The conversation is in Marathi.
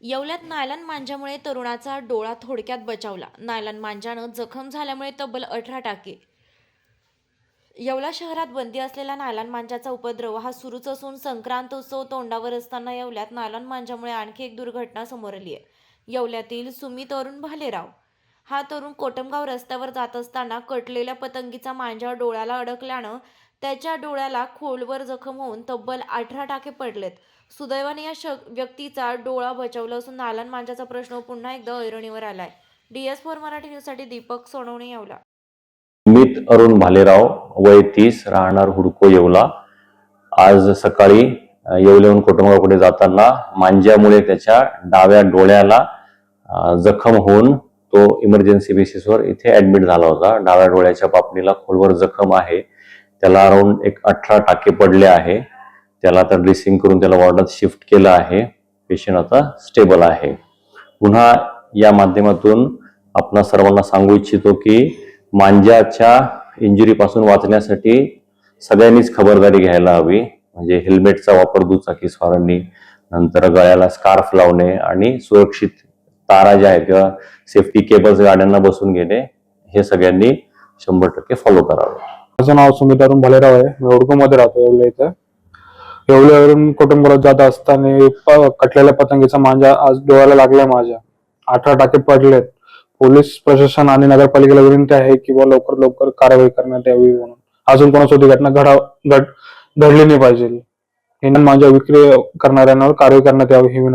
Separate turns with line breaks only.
येवल्यात नायलन मांजामुळे तरुणाचा डोळा थोडक्यात बचावला. नायलन मांजानं जखम झाल्यामुळे तब्बल अठरा टाके. येवला शहरात बंदी असलेला नायलन मांजाचा उपद्रव हा सुरूच असून संक्रांत उत्सव तोंडावर असताना येवल्यात नायलन मांजामुळे आणखी एक दुर्घटना समोर आली आहे येवल्यातील सुमित अरुण भालेराव. हा तरुण कोटमगाव रस्त्यावर जात असताना कटलेल्या पतंगीचा मांजा डोळ्याला अडकल्यानं त्याच्या डोळ्याला खोलवर जखम होऊन तब्बल अठरा टाके पडलेत. सुदैवाने या श व्यक्तीचा डोळा बचावला असून नालन मांजाचा प्रश्न पुन्हा एकदा ऐरणीवर आलाय. डी एस फोर मराठी न्यूजसाठी दीपक सोनवणे येवला.
सुमित अरुण भालेराव वय तीस राहणार हुडको येवला. आज सकाळी येवलेहून कुटुंबाकडे जाताना मांज्यामुळे त्याच्या डाव्या डोळ्याला जखम होऊन तो इमर्जन्सी बेसिसवर इथे ऍडमिट झाला होता. डाव्या डोळ्याच्या पापणीला खोलवर जखम आहे. त्याला अराऊंड एक अठरा टाके पडले आहे. त्याला आता ड्रेसिंग करून त्याला वॉर्डात शिफ्ट केलं आहे. पेशंट आता स्टेबल आहे. पुन्हा या माध्यमातून आपणा सर्वांना सांगू इच्छितो की मांज्याच्या इंजुरीपासून वाचण्यासाठी सगळ्यांनीच खबरदारी घ्यायला हवी. म्हणजे हेल्मेटचा वापर दुचाकी स्वारांनी नंतर गळ्याला स्कार्फ लावणे आणि सुरक्षित तारा ज्या आहेत किंवा सेफ्टी केबल्स गाड्यांना बसून घेणे हे सगळ्यांनी शंभर टक्के फॉलो करावं.
माझं नाव सुमित अरुण भालेराव आहे. मी राहतो येवले इथं. येवल्यावरून कुटुंबात जात असताना कटलेल्या पतंगीचा मांजा आज डोळ्याला लागलाय माझ्या. अठरा टाके पडलेत. पोलीस प्रशासन आणि नगरपालिकेला विनंती आहे की लवकर लवकर कारवाई करण्यात यावी म्हणून. अजून कोणासोबत घटना घडा घड घडली नाही पाहिजे. हे माझ्या विक्री करणाऱ्यांवर कारवाई करण्यात यावी ही विनंती